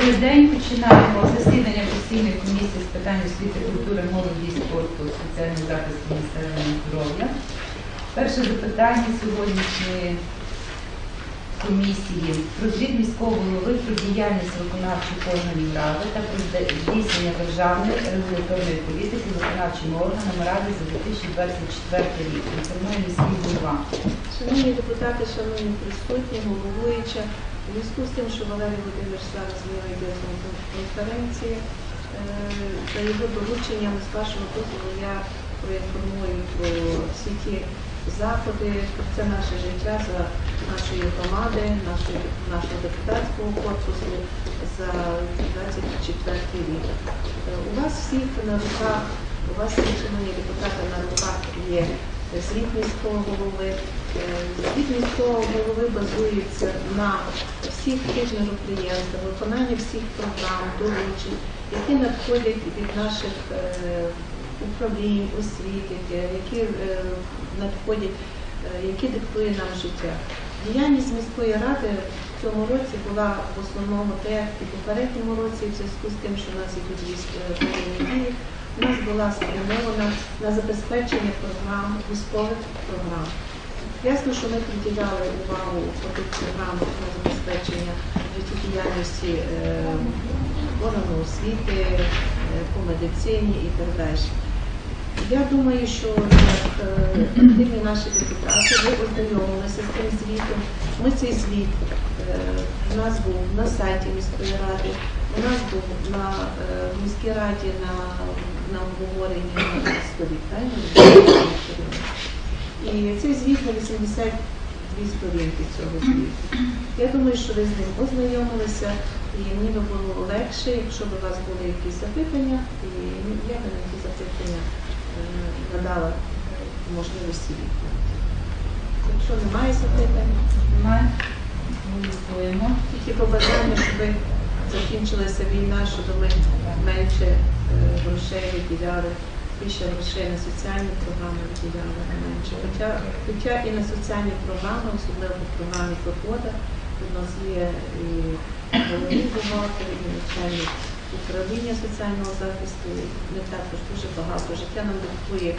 День. Починаємо засідання постійної комісії з питань освіти, культури, молоді і спорту, соціального захисту населення здоров'я. Перше запитання сьогоднішньої комісії про звіт міського голови про діяльність виконавчих органів ради та про здійснення державної регуляторної політики виконавчими органами ради за 2024 рік. Інформує міський голова. Шановні депутати, шановні присутні, головуюча, зв'язку з тим, що Валерій Володимирович зараз йде з конференції, е, за його дорученням, з вашого дозволу, я проінформую про всі ті заходи, це наше життя за нашої громади, нашої, нашого депутатського корпусу за 24 рік. Е, У вас всіх на руках, у вас всіх, шановні депутати, на руках є звіт міського голови. Е, Звіт міського голови базується на всіх тих мероприємствах, виконанні всіх програм, доручень, які надходять від наших е, управлінь, освіти, які е, надходять, е, які диктує нам життя. Діяльність міської ради в цьому році була в основному те, як і в попередньому році, в зв'язку з тим, що у нас ідуть військові дії, у нас була спрямована на забезпечення програм, військових програм. Ясно, що ми приділяли увагу по тих програмах забезпечення життєдіяльності е, органу освіти, е, по медицині і так далі. Я думаю, що як е, активні наші депутати ви ознайомилися з цим звітом. Ми цей звіт у нас був на сайті міської ради, у нас був на міській раді на, на обговоренні на столі. І цей звіт на 82 сторінки цього звіту. Я думаю, що ви з ним ознайомилися, і мені би було легше, якщо б у вас були якісь запитання, і я би на ті запитання е, надала е, можливості відповіді. Якщо немає запитань, Немає? Голосуємо. тільки побажання, щоб закінчилася війна, щоб ми менше е, грошей виділяли, більше грошей на соціальні програми виділяли менше. Хоча, хоча і на соціальні програми, особливо в програмі «Свобода», у нас є і головний бухгалтер, і начальник управління соціального захисту. Не також дуже багато. Життя нам диктує е,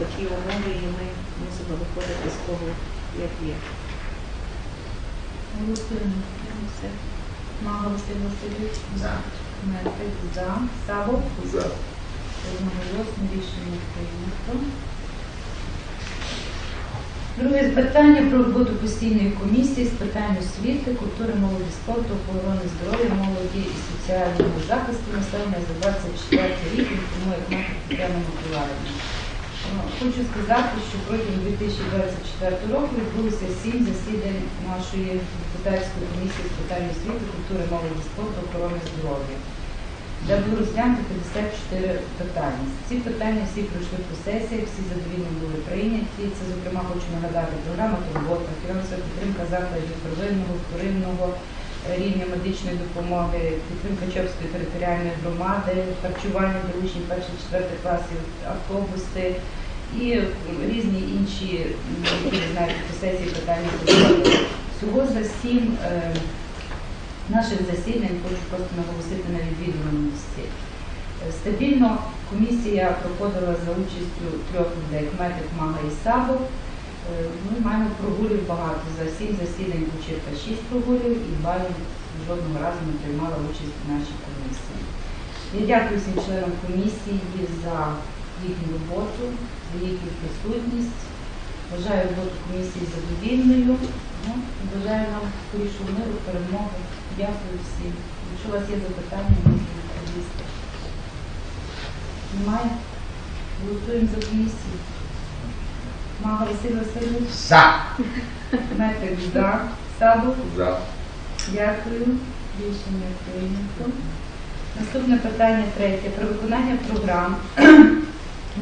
такі умови, і ми мусимо виходити з того, як є. Мага Василь Васильович. За. Метрик за. Савов. За. Одноголосно. Друге питання про роботу постійної комісії з питань освіти, культури, молоді, спорту, охорони здоров'я, молоді і соціального захисту населення за 24 рік інформує Кмет Тетяна Миколаївна. Хочу сказати, що протягом 2024 року відбулося сім засідань нашої депутатської комісії з питань освіти, культури, молоді, спорту, охорони здоров'я де було розглянуто 54 питання. Ці питання всі пройшли по сесіях, всі задовільно були прийняті. Це, зокрема, хочу нагадати, програма турбота, фінансова підтримка закладів первинного, вторинного рівня медичної допомоги, підтримка Чопської територіальної громади, харчування для учнів перших-четвертих класів, автобуси і різні інші, які знаєте, по сесії питання. Всього за сім е, наших засідань хочу просто наголосити на відвідуваності. Е, Стабільно комісія проходила за участю трьох людей Кметик, Мага і Сабо. Е, Ми маємо прогулів багато. За сім засідань Кучерка шість прогулів і балів жодного разу не приймала участь в нашій комісії. Я дякую всім членам комісії за їхню роботу, за їхню присутність. Бажаю роботу комісії задовільною. Ну, бажаю нам скорішого миру, перемоги. Дякую всім. Якщо у вас є запитання, можете відповісти. Немає? Голосуємо за комісію. Мага Василь Васильович, За. Метрик за. Сабов. За. Дякую. Рішення прийнято. Наступне питання третє. Про виконання програм.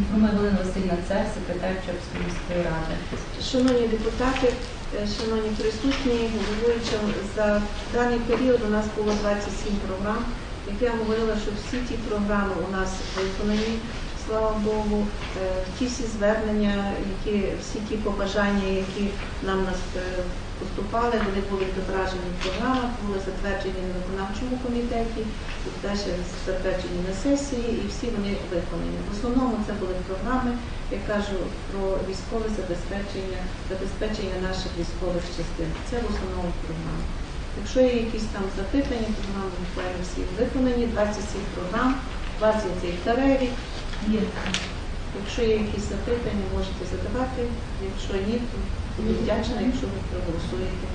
Галина Васильівна Цар, секретар Чопської міської ради. Шановні депутати, е, шановні присутні, головуюча, за даний період у нас було 27 програм. Як я говорила, що всі ті програми у нас виконані, слава Богу. Е, Ті всі звернення, які всі ті побажання, які нам нас е, поступали, вони були відображені в програмах, були затверджені на виконавчому комітеті, далі затверджені на сесії, і всі вони виконані. В основному це були програми, я кажу про військове забезпечення, забезпечення наших військових частин. Це в основному програми. Якщо є якісь там запитання, програми буквально всі виконані, 27 програм, 20 з них. Є. Якщо є якісь запитання, можете задавати. Якщо ні, то буду вдячна, якщо ви проголосуєте.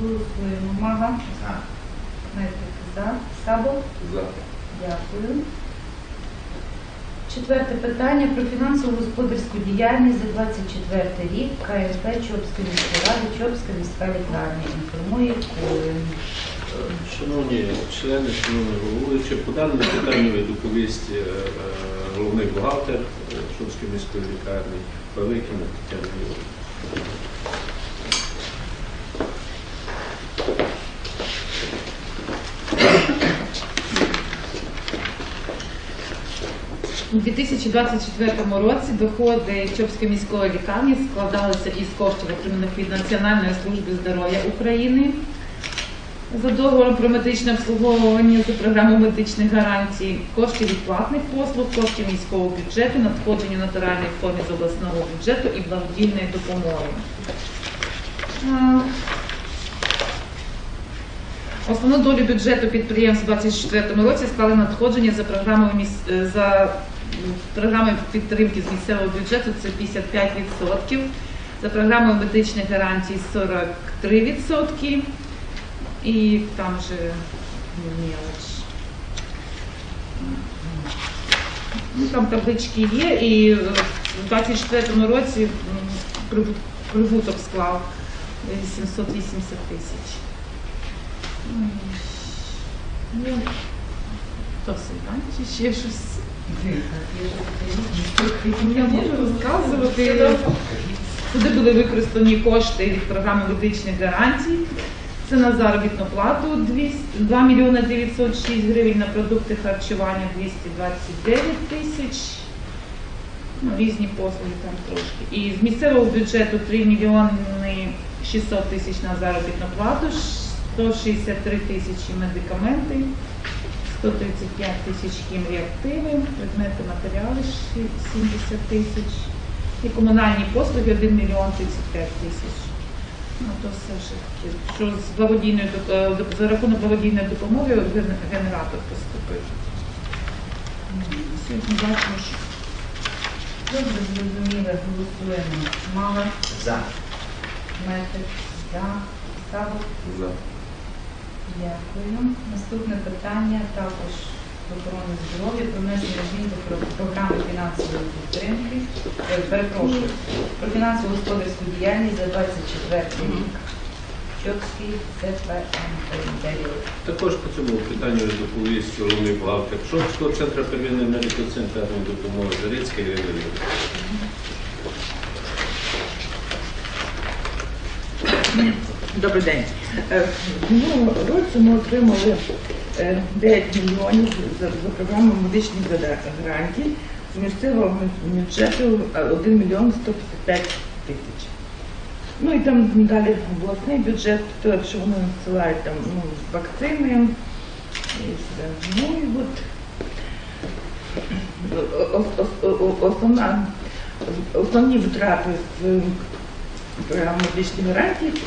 Голосуємо. Мага. За. Мельник за. Сабо. За. Дякую. Четверте питання про фінансово господарську діяльність за 24 рік КСП Чопської міської ради Чопська міська лікарня. Інформує Кулин. Шановні члени, шановні головуючі, по даному питанню доповість е, е, головний бухгалтер е, Шумської міської лікарні Павликіна Тетяна Юрійовна. У 2024 році доходи Чопської міської лікарні складалися із коштів, отриманих від Національної служби здоров'я України за договором про медичне обслуговування за програмою медичних гарантій, коштів від платних послуг, коштів міського бюджету, надходження в натуральній формі з обласного бюджету і благодійної допомоги. Е, Основну долю бюджету підприємств у 2024 році склали надходження за програмою е, за програмою підтримки з місцевого бюджету це 55%, за програмою медичних гарантій 43% і там же мелоч. Ну, там таблички є, і в 2024 році прибуток склав е, 780 тисяч. Ну, то все, так? Чи ще щось? Я можу розказувати. Туди були використані кошти від програми медичних гарантій. Це на заробітну плату 2 мільйони 906 гривень, на продукти харчування 229 тисяч. Ну, різні послуги там трошки. І з місцевого бюджету 3 мільйони 600 тисяч на заробітну плату, 163 тисячі медикаменти, 135 тисяч хімреактиви, предмети матеріали 70 тисяч і комунальні послуги 1 мільйон 35 тисяч. Ну, то все ж таки, що з благодійної доп- е, за рахунок благодійної допомоги ген- генератор поступив. Сьогодні бачимо, що Добре, зрозуміло, голосуємо. Мага. За. Метик за. Сабо. За. Дякую. Наступне питання також охорони здоров'я про внесення змін до програми фінансової підтримки. Е, Перепрошую, про фінансово господарську діяльність за 24 рік. Чопський ЦПМ Також по цьому питанню доповість головний бухгалтер Шумського центру первинної медико-санітарної допомоги Зарицький Ірина Добрий день. Е, В минулому році ми отримали 9 мільйонів за, за програму медичних гарантій з місцевого бюджету е, 1 мільйон 155 тисяч. Ну і там далі обласний бюджет, то якщо вони надсилають там ну, вакцини, і ну і от основна, основні витрати з програми медичних гарантій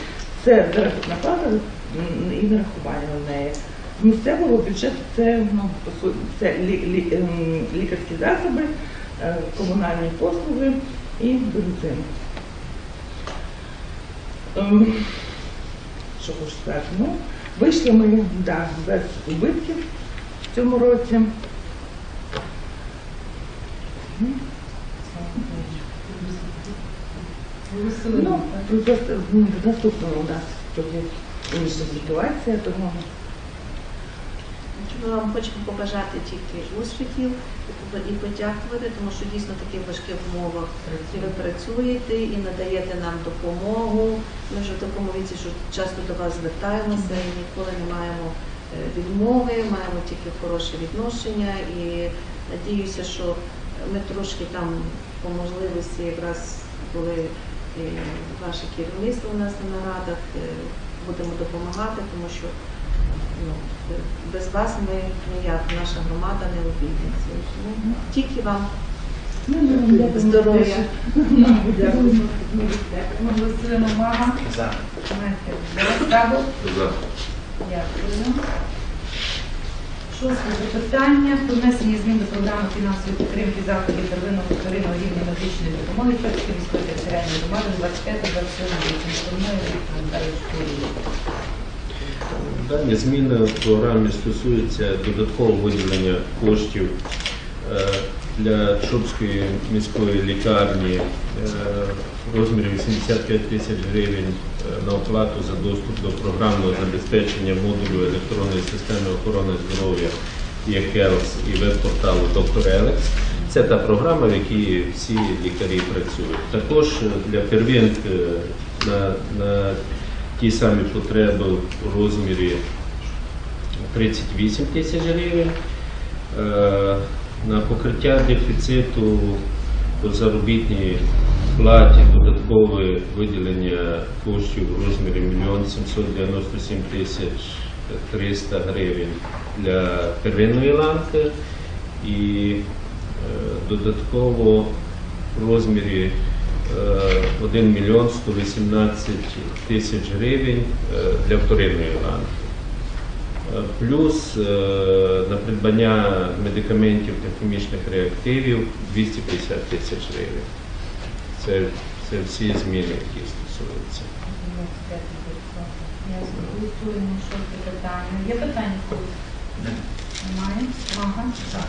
це заробітна плата і нарахування на неї. Місцевого бюджету це, ну, це лі- лі- ем, лікарські засоби, е, комунальні послуги і бензин. Ем, Що хочу сказати? Ну, вийшли ми да, без убитків в цьому році. Ну, в наступному у нас інша ситуація, тому Ми вам хочемо побажати тільки успіхів і по- подякувати, тому що дійсно в таких важких умовах ви працюєте і надаєте нам допомогу. Ми вже в такому віці, що часто до вас звертаємося і ніколи не маємо е, відмови, маємо тільки хороше відношення і надіюся, що Ми трошки там по можливості якраз були е, ваше керівництво у нас на нарадах, е, будемо допомагати, тому що ну, без вас ми ніяк, наша громада не обійдеться. Тільки вам здоров'я. Дякую. Ми голосуємо Мага. За. Мехер за. Стабов. За. Дякую. Шосте запитання про внесення змін до програми фінансової підтримки заходів первинного вторинного рівня медичної допомоги Чорської міської територіальної громади 25-27 років. Інформує Віктор Михайлович Курій. Дані зміни в програмі стосуються додаткового виділення коштів е, для Чопської міської лікарні в розмірі 85 тисяч гривень е, на оплату за доступ до програмного забезпечення модулю електронної системи охорони здоров'я e-Health і веб-порталу Доктор Елекс. Це та програма, в якій всі лікарі працюють. Також для первинок е, на, на ті самі потреби в розмірі 38 тисяч гривень. Е, На покриття дефіциту по заробітній платі додаткове виділення коштів в розмірі 1 797 тисяч 300 гривень для первинної ланки і е, додатково в розмірі 1 мільйон 118 тисяч гривень е, для вторинної ланки. Е, Плюс е, на придбання медикаментів та хімічних реактивів 250 тисяч гривень. Це, це всі зміни, які стосуються. Голосуємо шосте питання. Є питання когось? Немає? За.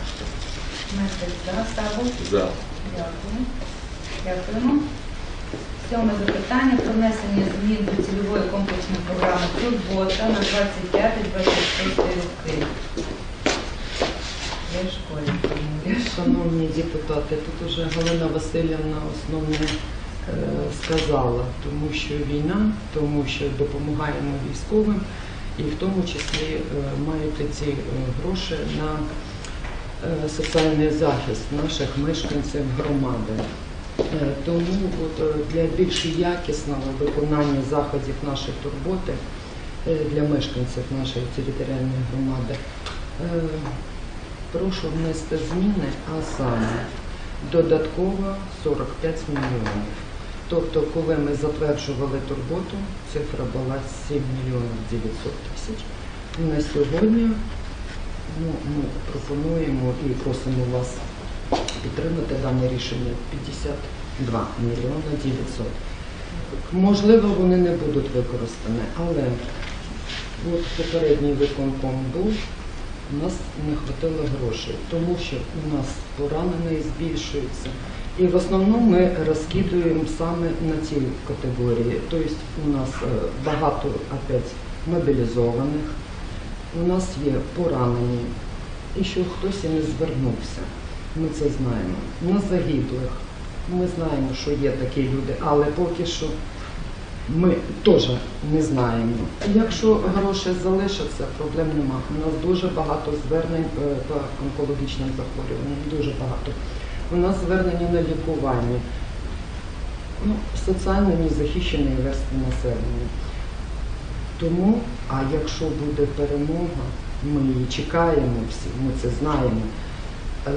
За. Стабов. За. Дякую. Дякуємо. Сьоме запитання про внесення змін до цільової комплексної програми «Турбота» на 25-26 роки. Я школі. Шановні депутати, тут уже Галина Васильівна основне е, сказала, тому що війна, тому що допомагаємо військовим, і в тому числі е, мають ці е, гроші на е, соціальний захист наших мешканців громади. Е, Тому от, е, для більш якісного виконання заходів нашої турботи е, для мешканців нашої територіальної громади прошу внести зміни, а саме додатково 45 мільйонів. Тобто, коли ми затверджували турботу, цифра була 7 мільйонів 900 тисяч. На сьогодні ну, ми пропонуємо і просимо вас підтримати дане рішення 52 мільйони 900. Можливо, вони не будуть використані, але от попередній виконком був, у нас не вистачило грошей, тому що у нас поранені збільшуються. І в основному ми розкидуємо саме на ці категорії. Тобто у нас е, багато опять мобілізованих, у нас є поранені, і що хтось і не звернувся. Ми це знаємо. У нас загиблих. Ми знаємо, що є такі люди, але поки що ми теж не знаємо. Якщо гроші залишаться, проблем нема. У нас дуже багато звернень е, по онкологічним захворюванням, дуже багато. У нас звернення на лікування, ну, соціально незахищені верстви населення. Тому, а якщо буде перемога, ми її чекаємо всі, ми це знаємо.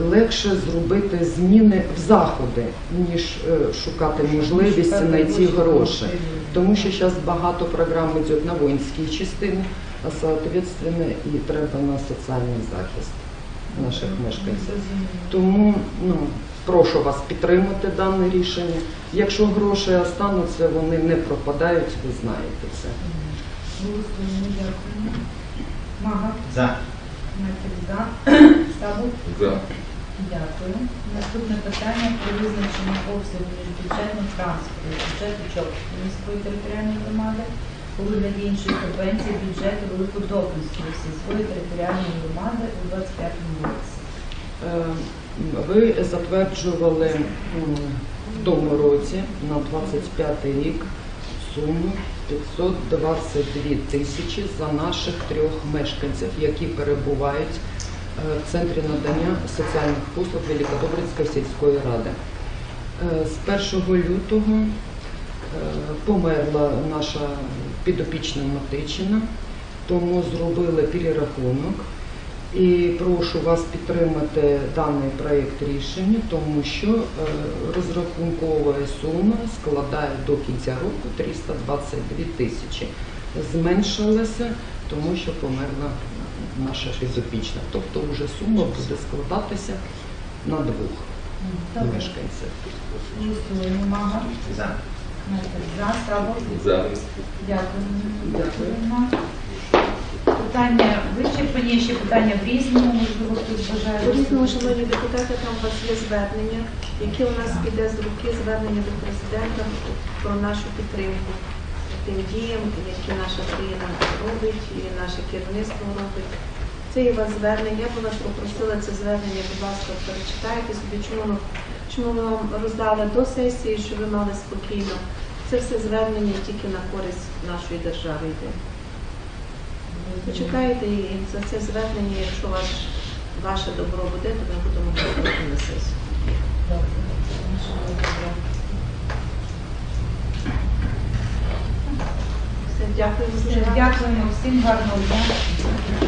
Легше зробити зміни в заходи, ніж е, шукати можливість знайти гроші. Тому що зараз багато програм йде на воїнські частини, а соответственно і треба на соціальний захист наших мешканців. Тому ну, прошу вас підтримати дане рішення. Якщо гроші остануться, вони не пропадають, ви знаєте це. Мага. За. Мехер за. Стабов. За. Дякую. Наступне питання про визначення обсягу міжбюджетного трансферу бюджету Чопської міської територіальної громади у вигляді іншої субвенції бюджету Великодопинської сільської територіальної громади у 25 році. Е, Ви затверджували в тому році на 25 рік суму 522 тисячі за наших трьох мешканців, які перебувають е, в центрі надання соціальних послуг Великодобрицької сільської ради. Е, З 1 лютого е, померла наша підопічна Матичина, тому зробили перерахунок. І прошу вас підтримати даний проєкт рішення, тому що е, розрахункова сума складає до кінця року 322 тисячі. Зменшилася, тому що померла наша підопічна. Тобто вже сума буде складатися на двох мешканців. Голосуємо. Мага. За. За. За. Дякую. Питання вичерпані, ще питання в різному, можливо, хтось бажає. По-різному, шановні депутати, там у вас є звернення, яке у нас іде з руки звернення до президента про нашу підтримку тим діям, які наша країна робить і наше керівництво робить. Це є вас звернення. Я б вас попросила це звернення, будь ласка, перечитайте собі, чому чому ми вам роздали до сесії, щоб ви мали спокійно. Це все звернення тільки на користь нашої держави йде. Почекайте і за це звернення, якщо ваш, ваше добро буде, то ми будемо говорити на сесію. Все, дякую Дякуємо всім гарного дня.